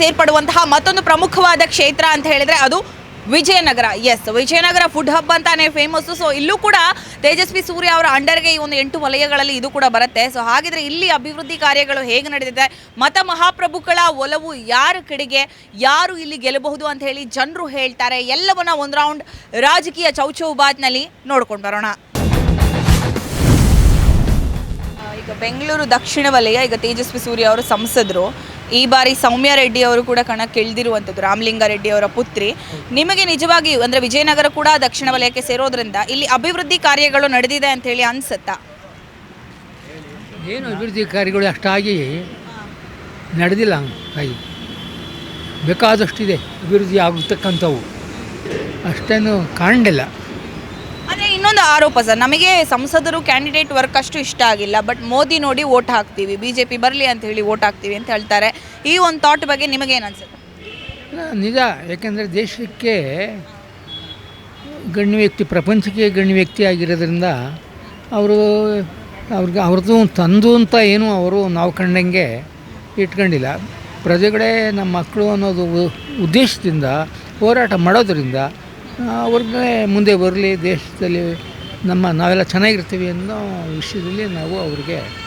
ಸೇರ್ಪಡುವಂತಹ ಮತ್ತೊಂದು ಪ್ರಮುಖವಾದ ಕ್ಷೇತ್ರ ಅಂತ ಹೇಳಿದ್ರೆ ಅದು Vijayanagar. Yes Vijayanagar food hub ಅಂತಾನೆ ಫೇಮಸ್ ಸೊ ಇಲ್ಲೂ ಕೂಡ ತೇಜಸ್ವಿ ಸೂರ್ಯ ಅವರ ಅಂಡರ್ಗೆ ಈ ಒಂದು ಎಂಟು ವಲಯಗಳಲ್ಲಿ ಇದು ಕೂಡ ಬರುತ್ತೆ. ಸೊ ಹಾಗಿದ್ರೆ ಇಲ್ಲಿ ಅಭಿವೃದ್ಧಿ ಕಾರ್ಯಗಳು ಹೇಗೆ ನಡೆದಿದೆ ಮತ ಮಹಾಪ್ರಭುಗಳ ಒಲವು ಯಾರ ಕಡೆಗೆ, ಯಾರು ಇಲ್ಲಿ ಗೆಲ್ಲಬಹುದು ಅಂತ ಹೇಳಿ ಜನರು ಹೇಳ್ತಾರೆ. ಎಲ್ಲವನ್ನ ಒಂದು ರೌಂಡ್ ರಾಜಕೀಯ ಚೌಚೌಬಾತ್ನಲ್ಲಿ ನೋಡ್ಕೊಂಡು ಬರೋಣ. ಈಗ ಬೆಂಗಳೂರು ದಕ್ಷಿಣ ವಲಯ, ಈಗ ತೇಜಸ್ವಿ ಸೂರ್ಯ ಅವರು ಸಂಸದರು. ಈ ಬಾರಿ ಸೌಮ್ಯ ರೆಡ್ಡಿ ಅವರು ಕೂಡ ಕಣಕ್ಕೆ ಇಳಿದಿರುವಂಥದ್ದು, ರಾಮಲಿಂಗ ರೆಡ್ಡಿ ಅವರ ಪುತ್ರಿ. ನಿಮಗೆ ನಿಜವಾಗಿ ಅಂದರೆ ವಿಜಯನಗರ ಕೂಡ ದಕ್ಷಿಣ ವಲಯಕ್ಕೆ ಸೇರೋದ್ರಿಂದ ಇಲ್ಲಿ ಅಭಿವೃದ್ಧಿ ಕಾರ್ಯಗಳು ನಡೆದಿದೆ ಅಂತ ಹೇಳಿ ಅನ್ಸುತ್ತಾ? ಏನು ಅಭಿವೃದ್ಧಿ ಕಾರ್ಯಗಳು ಅಷ್ಟಾಗಿ ನಡೆದಿಲ್ಲ ಹಾಗೆ ಬೇಕಾದಷ್ಟಿದೆ ಅಭಿವೃದ್ಧಿ ಆಗತಕ್ಕಂಥವು. ಅಷ್ಟೇನು ಕಾಣಲಿಲ್ಲ. ಇನ್ನೊಂದು ಆರೋಪ ಸರ್. ನಮಗೆ ಸಂಸದರು, ಕ್ಯಾಂಡಿಡೇಟ್ ವರ್ಕ್ ಅಷ್ಟು ಇಷ್ಟ ಆಗಿಲ್ಲ. ಬಟ್ ಮೋದಿ ನೋಡಿ ಓಟ್ ಹಾಕ್ತೀವಿ. ಬಿ ಜೆ ಪಿ ಬರಲಿ ಅಂತ ಹೇಳಿ ಓಟ್ ಹಾಕ್ತೀವಿ ಅಂತ ಹೇಳ್ತಾರೆ. ಈ ಒಂದು ಥಾಟ್ ಬಗ್ಗೆ ನಿಮಗೇನು ಅನ್ಸುತ್ತೆ? ನಿಜ. ಯಾಕೆಂದರೆ ದೇಶಕ್ಕೆ ಗಣ್ಯ ವ್ಯಕ್ತಿ, ಪ್ರಪಂಚಕ್ಕೆ ಗಣ್ಯ ವ್ಯಕ್ತಿ ಆಗಿರೋದ್ರಿಂದ ಅವರು, ಅವ್ರಿಗೆ ಅವ್ರದ್ದು ತಂದು ಅಂತ ಏನು ಅವರು ನಾವು ಕಂಡಂಗೆ ಇಟ್ಕೊಂಡಿಲ್ಲ. ಪ್ರಜೆಗಳೇ ನಮ್ಮ ಮಕ್ಕಳು ಅನ್ನೋದು ಉದ್ದೇಶದಿಂದ ಹೋರಾಟ ಮಾಡೋದರಿಂದ ಅವ್ರಿಗೆ ಮುಂದೆ ಬರಲಿ ದೇಶದಲ್ಲಿ ನಮ್ಮ ನಾವೆಲ್ಲ ಚೆನ್ನಾಗಿರ್ತೀವಿ ಅನ್ನೋ ವಿಷಯದಲ್ಲಿ ನಾವು ಅವ್ರಿಗೆ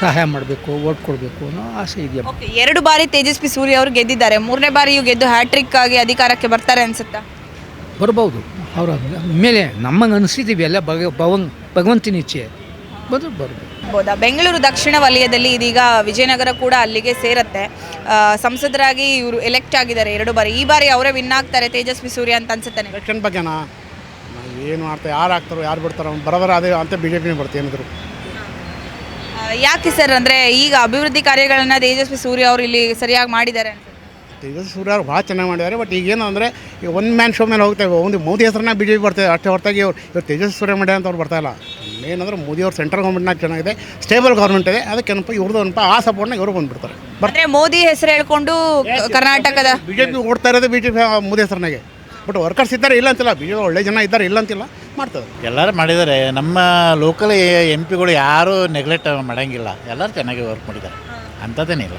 ಸಹಾಯ ಮಾಡಬೇಕು ಓಟ್ ಕೊಡಬೇಕು ಅನ್ನೋ ಆಸೆ ಇದೆಯಾ? ಓಕೆ ಎರಡು ಬಾರಿ ತೇಜಸ್ವಿ ಸೂರ್ಯ ಅವರು ಗೆದ್ದಿದ್ದಾರೆ. ಮೂರನೇ ಬಾರಿಯೂ ಗೆದ್ದು ಹ್ಯಾಟ್ರಿಕ್ ಆಗಿ ಅಧಿಕಾರಕ್ಕೆ ಬರ್ತಾರೆ ಅನ್ಸುತ್ತಾ? ಬರ್ಬೋದು. ಅವರ ಮೇಲೆ ನಮಗೆ ಅನಿಸಿದ್ದೀವಿ ಎಲ್ಲ ಭಗ ಭಗವಂತನ ಇಚ್ಛೆ. ಬಂದು ಬರ್ಬೋದು. ಹೌದಾ ಬೆಂಗಳೂರು ದಕ್ಷಿಣ ವಲಯದಲ್ಲಿ ಇದೀಗ ವಿಜಯನಗರ ಕೂಡ ಅಲ್ಲಿಗೆ ಸೇರತ್ತೆ. ಸಂಸದರಾಗಿ ಇವರು ಎಲೆಕ್ಟ್ ಆಗಿದ್ದಾರೆ ಎರಡು ಬಾರಿ. ಈ ಬಾರಿ ಅವರೇ ವಿನ್ ಆಗ್ತಾರೆ ತೇಜಸ್ವಿ ಸೂರ್ಯ ಅಂತ ಅನ್ಸುತ್ತೆ ನಿಮ್ಗೆ? ಎಲೆಕ್ಷನ್ ಬಗ್ಗೆನಾ? ಏನು ಮಾಡ್ತಾರೆ ಯಾರು ಆಗ್ತಾರೋ ಯಾರು ಬಿಡ್ತಾರೋ ಬರೋದ್ರ ಅದೇ ಅಂತ ಬಿ ಜೆ ಪಿನೇ ಬರ್ತೀವಿ ಏನಿದ್ರು? ಆ, ಯಾಕೆ ಸರ್ ಅಂದರೆ ಈಗ ಅಭಿವೃದ್ಧಿ ಕಾರ್ಯಗಳನ್ನು ತೇಜಸ್ವಿ ಸೂರ್ಯ ಅವರು ಇಲ್ಲಿ ಸರಿಯಾಗಿ ಮಾಡಿದ್ದಾರೆ ಅನ್ಸುತ್ತೆ ತೇಜಸ್ವಿ ಸೂರ್ಯ ಅವ್ರು ಭಾಳ ಚೆನ್ನಾಗಿ ಮಾಡಿದ್ದಾರೆ ಬಟ್ ಈಗೇನು ಅಂದರೆ ಈಗ ಒನ್ ಮ್ಯಾನ್ ಶೋ ಮೇಲೆ ಹೋಗ್ತೇವೆ ಒಂದು ಮೋದಿ ಹೆಸರನ್ನ ಬಿ ಜೆ ಪಿ ಬರ್ತೇವೆ ಅಷ್ಟೇ ಹೊರತಾಗಿ ಅವ್ರು ಇವ್ರು ತೇಜಸ್ವಿ ಸೂರ್ಯ ಮಾಡ್ಯ ಅಂತ ಅವ್ರು ಬರ್ತಾ ಇಲ್ಲ ಏನಂದ್ರೆ ಮೋದಿ ಅವ್ರ ಸೆಂಟ್ರಲ್ ಗೌರ್ಮೆಂಟ್ನಾಗ ಚೆನ್ನಾಗಿದೆ ಸ್ಟೇಬಲ್ ಗೌರ್ಮೆಂಟ್ ಇದೆ. ಅದಕ್ಕೆ ಏನಪ್ಪ ಇವ್ರದ್ದು ಏನಪ್ಪ ಆ ಸಪೋರ್ಟ್ನಾಗ ಇವರು ಬಂದ್ಬಿಡ್ತಾರೆ. ಬಟ್ ಅಂದ್ರೆ ಮೋದಿ ಹೆಸರು ಹೇಳ್ಕೊಂಡು ಕರ್ನಾಟಕದ ಬಿ ಜೆ ಪಿ ಓಡ್ತಾ ಇರೋದು ಬಿ ಜೆ ಪಿ ಮೋದಿ ಹೆಸರಿನಾಗೆ. ಬಟ್ ವರ್ಕರ್ಸ್ ಇದ್ದಾರೆ ಇಲ್ಲ ಅಂತಿಲ್ಲ. ಬಿ ಜೆ ಒಳ್ಳೆ ಜನ ಇದ್ದಾರೆ ಇಲ್ಲ ಅಂತಿಲ್ಲ. ಮಾಡ್ತಾರೆ ಎಲ್ಲರೂ ಮಾಡಿದ್ದಾರೆ. ನಮ್ಮ ಲೋಕಲ್ ಎಂ ಪಿಗಳು ಯಾರೂ ನೆಗ್ಲೆಕ್ಟ್ ಮಾಡಂಗಿಲ್ಲ. ಎಲ್ಲರೂ ಚೆನ್ನಾಗಿ ವರ್ಕ್ ಮಾಡಿದ್ದಾರೆ. ಅಂಥದ್ದೇನಿಲ್ಲ.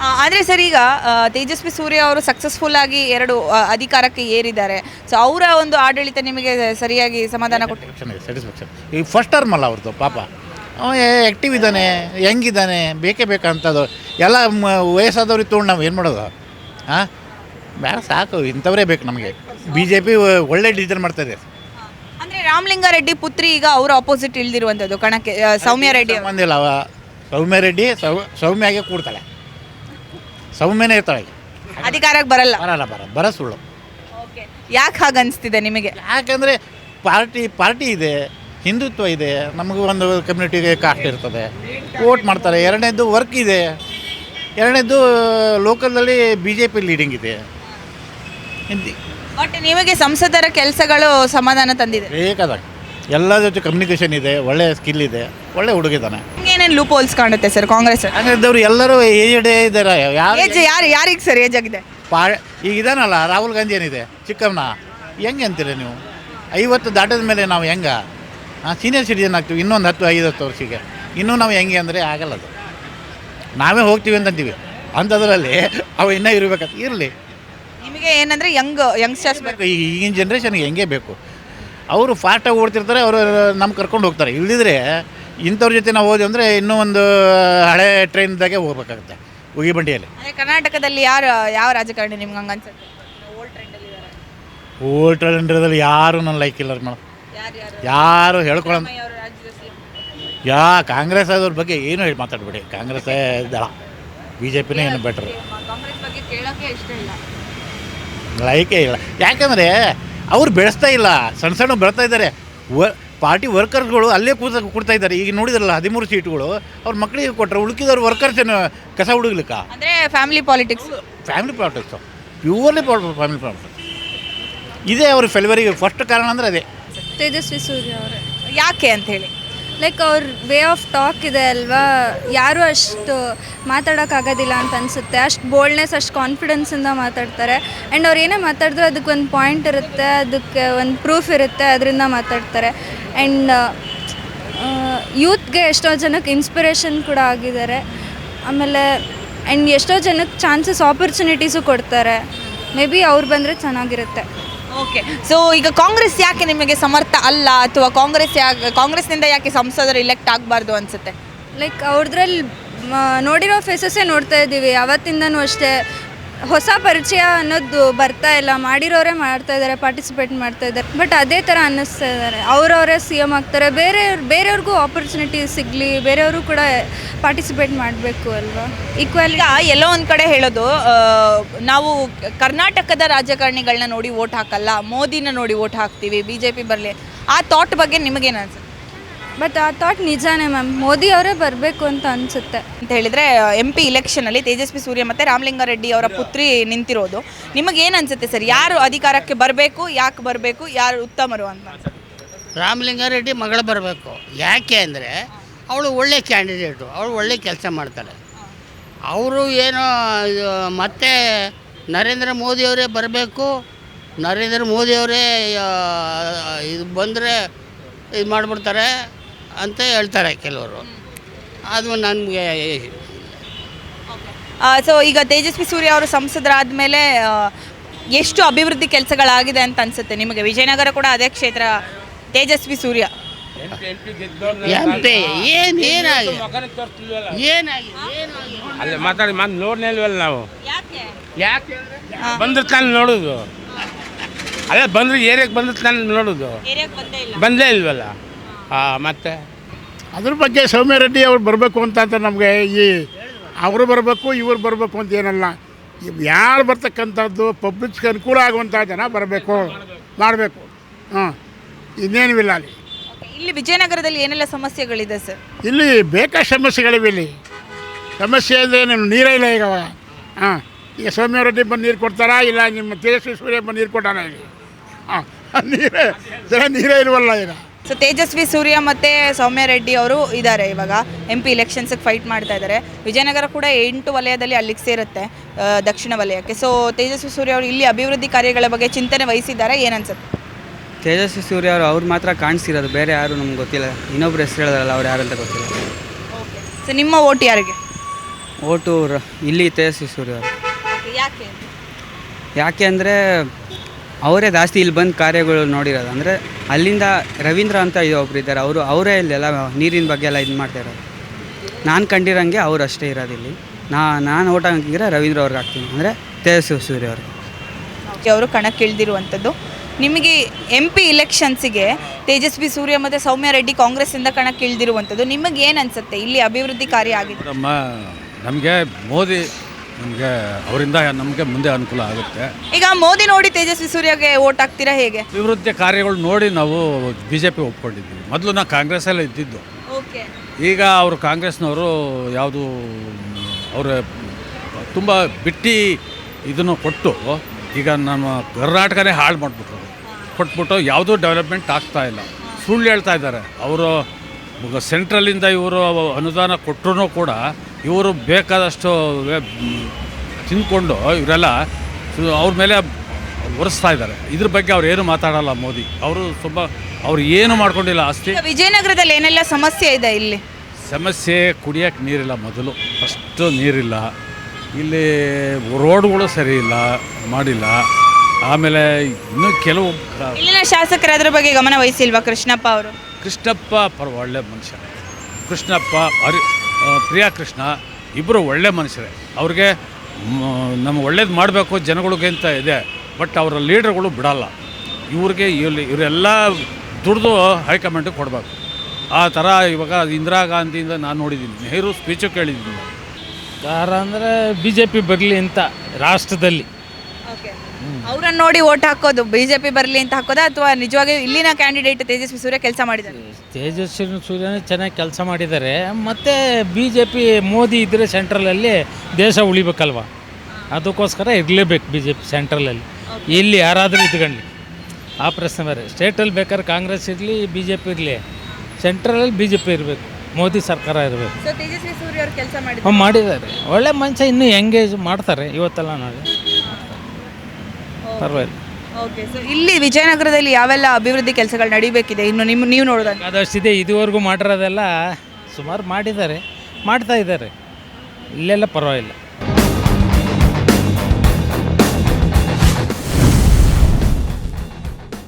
ಆ, ಆದ್ರೆ ಸರ್ ಈಗ ಆ, ತೇಜಸ್ವಿ ಸೂರ್ಯ ಅವರು ಸಕ್ಸಸ್ಫುಲ್ ಆಗಿ ಎರಡು ಆ, ಅಧಿಕಾರಕ್ಕೆ ಏರಿದ್ದಾರೆ. ಸೊ ಅವರ ಒಂದು ಆಡಳಿತ ನಿಮಗೆ ಸರಿಯಾಗಿ ಸಮಾಧಾನ ಕೊಟ್ಟು ಸ್ಯಾಟಿಸ್ಫ್ಯಾಕ್ಷನ್ ಈಗ ಫಸ್ಟ್ ಟರ್ಮ್ ಅಲ್ಲ ಅವ್ರದ್ದು ಪಾಪ. ಅವ ಆ್ಯಕ್ಟಿವ್ ಇದ್ದಾನೆ ಹೆಂಗಿದ್ದಾನೆ ಬೇಕೇ ಬೇಕಂತದ್ದು ಎಲ್ಲ ಮ- ವಯಸ್ಸಾದವ್ರಿಗೆ ತೊಗೊಂಡು ನಾವು ಏನು ಮಾಡೋದು? ಹಾಂ ಬೇಡ ಸಾಕು ಇಂಥವರೇ ಬೇಕು ನಮಗೆ. ಬಿ ಜೆ ಪಿ ಒಳ್ಳೆ ಮಾಡ್ತಾ ಇದೆ. ಅಂದ್ರೆ ರಾಮಲಿಂಗಾರೆಡ್ಡಿ ಪುತ್ರಿ ಈಗ ಅವರ ಅಪೋಸಿಟ್ ಇಳ್ದಿರುವಂತದ್ದು ಕಣಕ್ಕೆ ಆ, ಸೌಮ್ಯ ರೆಡ್ಡಿ ಅವರು. ಸಂಬಂಧ ಇಲ್ಲ ಅವ. ಸೌಮ್ಯ ರೆಡ್ಡಿ ಸೌ ಸೌಮ್ಯಾಗೆ ಕೂಡ್ತಾಳೆ. ಸೌಮ್ಯನೇ ಇರ್ತಾಳೆ. ಅಧಿಕಾರಕ್ಕೆ ಬರಲ್ಲ. ಬರಲ್ಲ ಬರ ಬರ ಸುಳ್ಳು. ಯಾಕೆ ಹಾಗನ್ಸ್ತಿದೆ ನಿಮಗೆ? ಯಾಕಂದರೆ ಪಾರ್ಟಿ ಪಾರ್ಟಿ ಇದೆ ಹಿಂದುತ್ವ ಇದೆ ನಮಗೂ ಒಂದು ಕಮ್ಯುನಿಟಿಗೆ ಕಾಸ್ಟ್ ಇರ್ತದೆ. ವೋಟ್ ಮಾಡ್ತಾರೆ. ಎರಡನೇದು ವರ್ಕ್ ಇದೆ. ಎರಡನೇದು ಲೋಕಲ್ನಲ್ಲಿ ಬಿ ಜೆ ಪಿ ಲೀಡಿಂಗ್ ಇದೆ. ಹಿಂದಿ. ಬಟ್ ನಿಮಗೆ ಸಂಸದರ ಕೆಲಸಗಳು ಸಮಾಧಾನ ತಂದಿದೆ. ಬೇಕಾದಾಗ ಎಲ್ಲ ಜೊತೆ ಕಮ್ಯುನಿಕೇಷನ್ ಇದೆ ಒಳ್ಳೆಯ ಸ್ಕಿಲ್ ಇದೆ ಒಳ್ಳೆ ಹುಡುಗಿದ್ದಾನೆ ಏನೇನು ಲೂಪ್ ಹೋಲ್ಸ್ ಕಾಣುತ್ತೆ ಸರ್ ಕಾಂಗ್ರೆಸ್ ಎಲ್ಲರೂ ಏಜೆಡ್ ಇದ್ದಾರೆ. ಯಾರು ಏಜ್ ಯಾರು ಯಾರಿಗೆ ಸರ್ ಏಜ್ ಆಗಿದೆ? ಪಾ ಈಗ ಇದಾನಲ್ಲ ರಾಹುಲ್ ಗಾಂಧಿ ಏನಿದೆ? ಚಿಕ್ಕಮ್ಮನ. ಹೆಂಗೆ ಅಂತೀರಿ ನೀವು? ಐವತ್ತು ದಾಟದ ಮೇಲೆ ನಾವು ಹೆಂಗ? ಸೀನಿಯರ್ ಸಿಟಿಜನ್ ಆಗ್ತೀವಿ ಇನ್ನೊಂದು ಹತ್ತು ಐವತ್ತು ವರ್ಷಕ್ಕೆ ಇನ್ನೂ ನಾವು ಹೆಂಗೆ ಅಂದರೆ ಆಗಲ್ಲ ಅದು. ನಾವೇ ಹೋಗ್ತೀವಿ ಅಂತಂತೀವಿ. ಅಂಥದ್ರಲ್ಲಿ ಅವು ಇನ್ನೂ ಇರಬೇಕಂತ ಇರಲಿ. ನಿಮಗೆ ಏನಂದ್ರೆ ಯಂಗ್ ಯಂಗ್ಸ್ಟರ್ಸ್ ಬೇಕು ಈ ಈಗಿನ ಜನ್ರೇಷನ್ಗೆ ಹೆಂಗೆ ಬೇಕು? ಅವರು ಫಾಸ್ಟಾಗಿ ಓಡ್ತಿರ್ತಾರೆ ಅವರು ನಮ್ಮ ಕರ್ಕೊಂಡು ಹೋಗ್ತಾರೆ. ಇಲ್ಲದಿದ್ರೆ ಇಂಥವ್ರ ಜೊತೆ ನಾವು ಹೋದ್ವಿ ಅಂದರೆ ಇನ್ನೂ ಒಂದು ಹಳೆ ಟ್ರೈನ್ದಾಗೆ ಹೋಗ್ಬೇಕಾಗುತ್ತೆ ಉಗಿ ಬಂಡಿಯಲ್ಲಿ. ಕರ್ನಾಟಕದಲ್ಲಿ ಯಾರು ಯಾವ ರಾಜಕಾರಣಿ ನಿಮ್ಗೆ ಹಂಗೆ ಅನ್ಸುತ್ತೆ? ಓಲ್ಡ್ ಅಲ್ಲಿ ಓಲ್ಡ್ ಯಾರು ನನ್ನ ಲೈಕ್ ಇಲ್ಲ ಮೇಡಮ್. ಯಾರು ಯಾರು? ಯಾರು ಹೇಳ್ಕೊಳ್ಳೋ ಅವರು ರಾಜ್ಯದ CM. ಯಾ ಕಾಂಗ್ರೆಸ್ ಅದ್ರ ಬಗ್ಗೆ ಏನು ಹೇಳಿ ಮಾತಾಡ್ಬೇಡಿ. ಕಾಂಗ್ರೆಸ್ ದಳ. ಬಿ ಜೆ ಪಿನೇ ಏನು ಬೆಟ್ರ್ ಕಾಂಗ್ರೆಸ್ ಬಗ್ಗೆ ಕೇಳೋಕೆ ಇಷ್ಟ ಇಲ್ಲ. ಲೈಕೇ ಇಲ್ಲ. ಯಾಕಂದರೆ ಅವ್ರು ಬೆಳೆಸ್ತಾ ಇಲ್ಲ. ಸಣ್ಣ ಸಣ್ಣ ಬೆಳ್ತಾ ಇದ್ದಾರೆ. ವ ಪಾರ್ಟಿ ವರ್ಕರ್ಸ್ಗಳು ಅಲ್ಲೇ ಕೂತ ಕೊಡ್ತಾ ಇದ್ದಾರೆ. ಈಗ ನೋಡಿದ್ರಲ್ಲ ಹದಿಮೂರು ಸೀಟ್ಗಳು ಅವ್ರ ಮಕ್ಕಳಿಗೆ ಕೊಟ್ಟರೆ ಉಳುಕಿದವ್ರು ವರ್ಕರ್ಸ್ ಏನು ಕಸ ಹುಡುಗ್ಲಿಕ್ಕ? ಅಂದ್ರೆ family politics family politics purely family politics ಇದೇ ಅವ್ರ ಫೆಲ್ವರಿಗೆ ಫಸ್ಟ್ ಕಾರಣ ಅಂದರೆ ಅದೇ. ತೇಜಸ್ವಿ ಸೂರ್ಯ ಅವರು. ಯಾಕೆ ಅಂತ ಹೇಳಿ? ಲೈಕ್ ಅವ್ರ ವೇ ಆಫ್ ಟಾಕ್ ಇದೆ ಅಲ್ವಾ? ಯಾರೂ ಅಷ್ಟು ಮಾತಾಡೋಕ್ಕಾಗೋದಿಲ್ಲ ಅಂತ ಅನಿಸುತ್ತೆ. ಅಷ್ಟು ಬೋಲ್ಡ್ನೆಸ್ ಅಷ್ಟು ಕಾನ್ಫಿಡೆನ್ಸಿಂದ ಮಾತಾಡ್ತಾರೆ. ಆ್ಯಂಡ್ ಅವ್ರು ಏನೇ ಮಾತಾಡಿದ್ರು ಅದಕ್ಕೆ ಒಂದು ಪಾಯಿಂಟ್ ಇರುತ್ತೆ, ಅದಕ್ಕೆ ಒಂದು ಪ್ರೂಫ್ ಇರುತ್ತೆ, ಅದರಿಂದ ಮಾತಾಡ್ತಾರೆ. ಆ್ಯಂಡ್ ಯೂತ್ಗೆ ಎಷ್ಟೋ ಜನಕ್ಕೆ ಇನ್ಸ್ಪಿರೇಷನ್ ಕೂಡ ಆಗಿದ್ದಾರೆ. ಆಮೇಲೆ ಆ್ಯಂಡ್ ಎಷ್ಟೋ ಜನಕ್ಕೆ ಚಾನ್ಸಸ್ ಆಪರ್ಚುನಿಟೀಸು ಕೊಡ್ತಾರೆ. ಮೇ ಬಿ ಅವ್ರು ಬಂದರೆ ಚೆನ್ನಾಗಿರುತ್ತೆ. ಓಕೆ ಸೊ ಈಗ ಕಾಂಗ್ರೆಸ್ ಯಾಕೆ ನಿಮಗೆ ಸಮರ್ಥ ಅಲ್ಲ? ಅಥವಾ ಕಾಂಗ್ರೆಸ್ ಯಾಕೆ ಕಾಂಗ್ರೆಸ್ನಿಂದ ಯಾಕೆ ಸಂಸದರು ಇಲೆಕ್ಟ್ ಆಗಬಾರ್ದು ಅನಿಸುತ್ತೆ? ಲೈಕ್ ಅವ್ರದ್ರಲ್ಲಿ ನೋಡಿರೋ ಫೇಸಸ್ಸೇ ನೋಡ್ತಾ ಇದ್ದೀವಿ. ಅವತ್ತಿಂದನೂ ಅಷ್ಟೇ. ಹೊಸ ಪರಿಚಯ ಅನ್ನೋದು ಬರ್ತಾ ಇಲ್ಲ. ಮಾಡಿರೋರೇ ಮಾಡ್ತಾ ಇದ್ದಾರೆ ಪಾರ್ಟಿಸಿಪೇಟ್ ಮಾಡ್ತಾ ಇದ್ದಾರೆ. ಬಟ್ ಅದೇ ಥರ ಅನ್ನಿಸ್ತಾ ಇದ್ದಾರೆ. ಅವರವರೇ ಸಿ ಎಂ ಆಗ್ತಾರೆ. ಬೇರೆ ಬೇರೆಯವ್ರಿಗೂ ಆಪರ್ಚುನಿಟಿ ಸಿಗಲಿ, ಬೇರೆಯವರು ಕೂಡ ಪಾರ್ಟಿಸಿಪೇಟ್ ಮಾಡಬೇಕು ಅಲ್ವಾ? ಈಕ್ವಲ್ ಈಗ ಎಲ್ಲೋ ಒಂದು ಕಡೆ ಹೇಳೋದು ನಾವು ಕರ್ನಾಟಕದ ರಾಜಕಾರಣಿಗಳನ್ನ ನೋಡಿ ವೋಟ್ ಹಾಕಲ್ಲ, ಮೋದಿನ ನೋಡಿ ವೋಟ್ ಹಾಕ್ತೀವಿ ಬಿ ಜೆ ಪಿ ಬರಲಿ. ಆ ಥಾಟ್ ಬಗ್ಗೆ ನಿಮಗೇನು ಅನ್ಸುತ್ತೆ? ಬಟ್ ಆ ಥಾಟ್ ನಿಜಾನೇ ಮ್ಯಾಮ್ ಮೋದಿ ಅವರೇ ಬರಬೇಕು ಅಂತ ಅನಿಸುತ್ತೆ. ಅಂತ ಹೇಳಿದ್ರೆ ಎಂ ಪಿ ಇಲೆಕ್ಷನಲ್ಲಿ ತೇಜಸ್ವಿ ಸೂರ್ಯ ಮತ್ತು ರಾಮಲಿಂಗಾರೆಡ್ಡಿ ಅವರ ಪುತ್ರಿ ನಿಂತಿರೋದು. ನಿಮಗೇನು ಅನ್ಸುತ್ತೆ ಸರ್? ಯಾರು ಅಧಿಕಾರಕ್ಕೆ ಬರಬೇಕು ಯಾಕೆ ಬರಬೇಕು ಯಾರು ಉತ್ತಮರು ಅಂತ? ರಾಮಲಿಂಗಾರೆಡ್ಡಿ ಮಗಳು ಬರಬೇಕು. ಯಾಕೆ ಅಂದರೆ ಅವಳು ಒಳ್ಳೆ ಕ್ಯಾಂಡಿಡೇಟು ಅವಳು ಒಳ್ಳೆ ಕೆಲಸ ಮಾಡ್ತಾಳೆ. ಅವರು ಏನೋ ಇದು ಮತ್ತೆ ನರೇಂದ್ರ ಮೋದಿಯವರೇ ಬರಬೇಕು. ನರೇಂದ್ರ ಮೋದಿಯವರೇ ಇದು ಬಂದರೆ ಇದು ಮಾಡಿಬಿಡ್ತಾರೆ. ಅಂತ ಹೇಳ್ತಾರೆ ಕೆಲವರು. ಅದು ನನಗೆ ಸೊ ಈಗ ತೇಜಸ್ವಿ ಸೂರ್ಯ ಅವರು ಸಂಸದರಾದ ಮೇಲೆ ಎಷ್ಟು ಅಭಿವೃದ್ಧಿ ಕೆಲಸಗಳಾಗಿದೆ ಅಂತ ಅನ್ಸುತ್ತೆ ನಿಮಗೆ? ವಿಜಯನಗರ ಕೂಡ ಅದೇ ಕ್ಷೇತ್ರ ತೇಜಸ್ವಿ ಸೂರ್ಯ. ಎಂ ಪಿ ಏನು ಏನಾಗಿದೆ ಏನಾಗಿದೆ ಏನಾಗಿದೆ ಅಲ್ಲಿ ಮಾತಾಡಿ ಮತ್ತೆ ನೋಡ್ನೇ ಇಲ್ವಲ್ಲ ನಾವು? ಯಾಕೆ? ಬಂದ್ರೆ ತಾನು ನೋಡೋದು. ಅದೇ ಬಂದ್ರೆ ಏರಿಯಾಗೆ ಬಂದ್ರೆ ತಾನು ನೋಡೋದು. ಬಂದೇ ಇಲ್ವಲ್ಲ? ಮತ್ತೆ? ಅದ್ರ ಬಗ್ಗೆ ಸೌಮ್ಯ ರೆಡ್ಡಿ ಅವ್ರು ಬರಬೇಕು ಅಂತ ಅಂತ ನಮಗೆ ಈ ಅವರು ಬರಬೇಕು ಇವರು ಬರಬೇಕು ಅಂತ ಏನಲ್ಲ. ಯಾರು ಬರ್ತಕ್ಕಂಥದ್ದು ಪಬ್ಲಿಕ್ಸ್ಗೆ ಅನುಕೂಲ ಆಗುವಂಥ ಜನ ಬರಬೇಕು ಮಾಡಬೇಕು. ಹಾಂ ಇನ್ನೇನಿಲ್ಲ ಅಲ್ಲಿ. ಇಲ್ಲಿ ವಿಜಯನಗರದಲ್ಲಿ ಏನೆಲ್ಲ ಸಮಸ್ಯೆಗಳಿದೆ ಸರ್? ಇಲ್ಲಿ ಬೇಕಾದ ಸಮಸ್ಯೆಗಳಿವೆ ಇಲ್ಲಿ. ಸಮಸ್ಯೆ ಅಂದರೆ ಏನು ನೀರೇ ಇಲ್ಲ ಈಗ ಹಾಂ ಈಗ ಸೌಮ್ಯ ರೆಡ್ಡಿ ಬಂದು ನೀರು ಕೊಡ್ತಾರಾ? ಇಲ್ಲ ನಿಮ್ಮ ತೇಜಸ್ವಿ ಸೂರ್ಯ ಬಂದು ನೀರು ಕೊಟ್ಟಾನ ಇಲ್ಲಿ? ಹಾಂ ನೀರೇ ಜನ ನೀರೇ ಇಲ್ವಲ್ಲ ಈಗ? ಸೊ ತೇಜಸ್ವಿ ಸೂರ್ಯ ಮತ್ತು ಸೌಮ್ಯ ರೆಡ್ಡಿ ಅವರು ಇದ್ದಾರೆ ಇವಾಗ. ಎಂ ಪಿ ಇಲೆಕ್ಷನ್ಸಿಗೆ ಫೈಟ್ ಮಾಡ್ತಾ ಇದ್ದಾರೆ. ವಿಜಯನಗರ ಕೂಡ ಎಂಟು ವಲಯದಲ್ಲಿ ಅಲ್ಲಿಗೆ ಸೇರುತ್ತೆ ದಕ್ಷಿಣ ವಲಯಕ್ಕೆ. ಸೊ ತೇಜಸ್ವಿ ಸೂರ್ಯ ಅವರು ಇಲ್ಲಿ ಅಭಿವೃದ್ಧಿ ಕಾರ್ಯಗಳ ಬಗ್ಗೆ ಚಿಂತನೆ ವಹಿಸಿದ್ದಾರೆ. ಏನನ್ಸುತ್ತೆ ತೇಜಸ್ವಿ ಸೂರ್ಯ ಅವರು ಅವ್ರು ಮಾತ್ರ ಕಾಣಿಸಿರೋದು. ಬೇರೆ ಯಾರು ನಮ್ಗೆ ಗೊತ್ತಿಲ್ಲ. ಇನ್ನೊಬ್ರು ಹೆಸರು ಹೇಳಿದ್ರಲ್ಲ ಅವ್ರು ಯಾರು ಅಂತ ಗೊತ್ತಿಲ್ಲ. ಸೊ ನಿಮ್ಮ ಓಟ್ ಯಾರಿಗೆ? ಓಟು ಇಲ್ಲಿ ತೇಜಸ್ವಿ ಸೂರ್ಯ ಅವರು. ಯಾಕೆ? ಯಾಕೆ ಅಂದರೆ ಅವರೇ ಜಾಸ್ತಿ ಇಲ್ಲಿ ಬಂದು ಕಾರ್ಯಗಳು ನೋಡಿರೋದು. ಅಂದರೆ ಅಲ್ಲಿಂದ ರವೀಂದ್ರ ಅಂತ ಇದು ಒಬ್ರು ಇದ್ದಾರೆ. ಅವರು ಅವರೇ ಇಲ್ಲೆಲ್ಲ ನೀರಿನ ಬಗ್ಗೆ ಎಲ್ಲ ಇದು ಮಾಡ್ತಾ ಇರೋದು. ನಾನು ಕಂಡಿರೋಂಗೆ ಅವ್ರು ಅಷ್ಟೇ ಇರೋದು ಇಲ್ಲಿ. ನಾ ನಾನು ಓಟ ಹಾಕಿದ್ರೆ ರವೀಂದ್ರ ಅವ್ರಿಗೆ ಹಾಕ್ತೀನಿ. ಅಂದರೆ ತೇಜಸ್ವಿ ಸೂರ್ಯ ಅವ್ರಿಗೆ. ಅವರು ಕಣಕ್ಕಿಳಿದಿರುವಂಥದ್ದು ನಿಮಗೆ ಎಂ ಪಿ ಇಲೆಕ್ಷನ್ಸಿಗೆ ತೇಜಸ್ವಿ ಸೂರ್ಯ ಮತ್ತು ಸೌಮ್ಯ ರೆಡ್ಡಿ ಕಾಂಗ್ರೆಸ್ಸಿಂದ ಕಣಕ್ಕಿಳಿದಿರುವಂಥದ್ದು ನಿಮಗೆ ಏನು ಅನ್ಸುತ್ತೆ? ಇಲ್ಲಿ ಅಭಿವೃದ್ಧಿ ಕಾರ್ಯ ಆಗಿದೆ. ನಮ್ಮ ನಮಗೆ ಮೋದಿ ನಮಗೆ ಅವರಿಂದ ನಮಗೆ ಮುಂದೆ ಅನುಕೂಲ ಆಗುತ್ತೆ. ಈಗ ಮೋದಿ ನೋಡಿ ತೇಜಸ್ವಿ ಸೂರ್ಯಗೆ ಓಟ್ ಹಾಕ್ತೀರಾ ಹೇಗೆ? ಅಭಿವೃದ್ಧಿ ಕಾರ್ಯಗಳು ನೋಡಿ ನಾವು ಬಿ ಜೆ ಪಿ ಒಪ್ಕೊಂಡಿದ್ದೀವಿ. ಮೊದಲು ನಾವು ಕಾಂಗ್ರೆಸ್ಸಲ್ಲೇ ಇದ್ದಿದ್ದು. ಓಕೆ. ಈಗ ಅವರು ಕಾಂಗ್ರೆಸ್ನವರು ಯಾವುದು ಅವರ ತುಂಬ ಬಿಟ್ಟಿ ಇದನ್ನು ಕೊಟ್ಟು ಈಗ ನಮ್ಮ ಕರ್ನಾಟಕನೇ ಹಾಳು ಮಾಡಿಬಿಟ್ರು. ಕೊಟ್ಬಿಟ್ಟು ಯಾವುದೂ ಡೆವಲಪ್ಮೆಂಟ್ ಆಗ್ತಾ ಇಲ್ಲ. ಸುಳ್ಳು ಹೇಳ್ತಾ ಇದ್ದಾರೆ. ಅವರು ಸೆಂಟ್ರಲಿಂದ ಇವರು ಅನುದಾನ ಕೊಟ್ಟರು ಕೂಡ ಇವರು ಬೇಕಾದಷ್ಟು ತಿಂದ್ಕೊಂಡು ಇವರೆಲ್ಲ ಅವ್ರ ಮೇಲೆ ಒರೆಸ್ತಾ ಇದ್ದಾರೆ. ಇದ್ರ ಬಗ್ಗೆ ಅವ್ರು ಏನು ಮಾತಾಡಲ್ಲ ಮೋದಿ. ಅವರು ತುಂಬ ಅವ್ರು ಏನು ಮಾಡ್ಕೊಂಡಿಲ್ಲ ಅಷ್ಟೇ. ವಿಜಯನಗರದಲ್ಲಿ ಏನೆಲ್ಲ ಸಮಸ್ಯೆ ಇದೆ ಇಲ್ಲಿ? ಸಮಸ್ಯೆ ಕುಡಿಯೋಕ್ಕೆ ನೀರಿಲ್ಲ ಮೊದಲು. ಅಷ್ಟು ನೀರಿಲ್ಲ. ಇಲ್ಲಿ ರೋಡ್ಗಳು ಸರಿ ಇಲ್ಲ ಮಾಡಿಲ್ಲ. ಆಮೇಲೆ ಇನ್ನೂ ಕೆಲವು ಇಲ್ಲಿನ ಶಾಸಕರು ಅದ್ರ ಬಗ್ಗೆ ಗಮನ ವಹಿಸಿಲ್ವಾ ಕೃಷ್ಣಪ್ಪ ಅವರು? ಕೃಷ್ಣಪ್ಪ ಪರ ಒಳ್ಳೆ ಮನುಷ್ಯ. ಕೃಷ್ಣಪ್ಪ ಆ, ಪ್ರಿಯಾ ಕೃಷ್ಣ ಇಬ್ಬರು ಒಳ್ಳೆ ಮನುಷ್ಯರೇ. ಅವ್ರಿಗೆ ನಮ್ಗೆ ಒಳ್ಳೇದು ಮಾಡಬೇಕು ಜನಗಳಿಗೆ ಅಂತ ಇದೆ ಬಟ್ ಅವರ ಲೀಡರ್ಗಳು ಬಿಡಲ್ಲ. ಇವ್ರಿಗೆ ಇಲ್ಲಿ ಇವರೆಲ್ಲ ದುಡ್ದು ಹೈಕಮಾಂಡಿಗೆ ಕೊಡಬೇಕು. ಆ ಥರ ಇವಾಗ ಇಂದಿರಾ ಗಾಂಧಿಯಿಂದ ನಾನು ನೋಡಿದ್ದೀನಿ. ನೆಹರು ಸ್ಪೀಚು ಕೇಳಿದ್ದೀನಿ. ಕಾರ ಅಂದರೆ ಬಿ ಜೆ ಪಿ ಬರಲಿ ಅಂತ ರಾಷ್ಟ್ರದಲ್ಲಿ. ಅವರನ್ನು ನೋಡಿ ಓಟ್ ಹಾಕೋದು ಬಿ ಜೆ ಪಿ ಬರಲಿ ಅಂತ ಹಾಕೋದಾ ಅಥವಾ ನಿಜವಾಗಿ ಇಲ್ಲಿನ ಕ್ಯಾಂಡಿಡೇಟ್ ತೇಜಸ್ವಿ ಸೂರ್ಯ ಕೆಲಸ ಮಾಡಿದ್ದಾರೆ? ತೇಜಸ್ವಿ ಸೂರ್ಯನೇ ಚೆನ್ನಾಗಿ ಕೆಲಸ ಮಾಡಿದ್ದಾರೆ. ಮತ್ತು ಬಿ ಜೆ ಪಿ ಮೋದಿ ಇದ್ದರೆ ಸೆಂಟ್ರಲಲ್ಲಿ ದೇಶ ಉಳಿಬೇಕಲ್ವ? ಅದಕ್ಕೋಸ್ಕರ ಇರಲೇಬೇಕು ಬಿ ಜೆ ಪಿ ಸೆಂಟ್ರಲಲ್ಲಿ ಇಲ್ಲಿ ಯಾರಾದರೂ ಇದ್ಕೊಳ್ಳಿ ಆ ಪ್ರಶ್ನೆ ಬೇರೆ. ಸ್ಟೇಟಲ್ಲಿ ಬೇಕಾದ್ರೆ ಕಾಂಗ್ರೆಸ್ ಇರಲಿ ಬಿ ಜೆ ಪಿ ಇರಲಿ. ಸೆಂಟ್ರಲಲ್ಲಿ ಬಿ ಜೆ ಪಿ ಇರಬೇಕು. ಮೋದಿ ಸರ್ಕಾರ ಇರಬೇಕು. ಸೊ ತೇಜಸ್ವಿ ಸೂರ್ಯ ಅವರು ಕೆಲಸ ಮಾಡಿದ್ದಾರೆ. ಹ್ಞೂ ಮಾಡಿದ್ದಾರೆ. ಒಳ್ಳೆ ಮನುಷ್ಯ ಇನ್ನೂ ಎಂಗೇಜ್ ಮಾಡ್ತಾರೆ ಇವತ್ತೆಲ್ಲ ನಾಳೆ ಪರವಾಗಿಲ್ಲ. ಓಕೆ ಇಲ್ಲಿ ವಿಜಯನಗರದಲ್ಲಿ ಯಾವೆಲ್ಲ ಅಭಿವೃದ್ಧಿ ಕೆಲಸಗಳು ನಡೀಬೇಕಿದೆ? ಇನ್ನು ನಿಮ್ಮ ನೀವು ನೋಡೋದಂತ. ಆದಷ್ಟಿದೆ ಇದುವರೆಗೂ ಮಾಡಿರೋದೆಲ್ಲ ಸುಮಾರು ಮಾಡಿದ್ದಾರೆ, ಮಾಡ್ತಾ ಇದ್ದಾರೆ. ಇಲ್ಲೆಲ್ಲ ಪರವಾಗಿಲ್ಲ.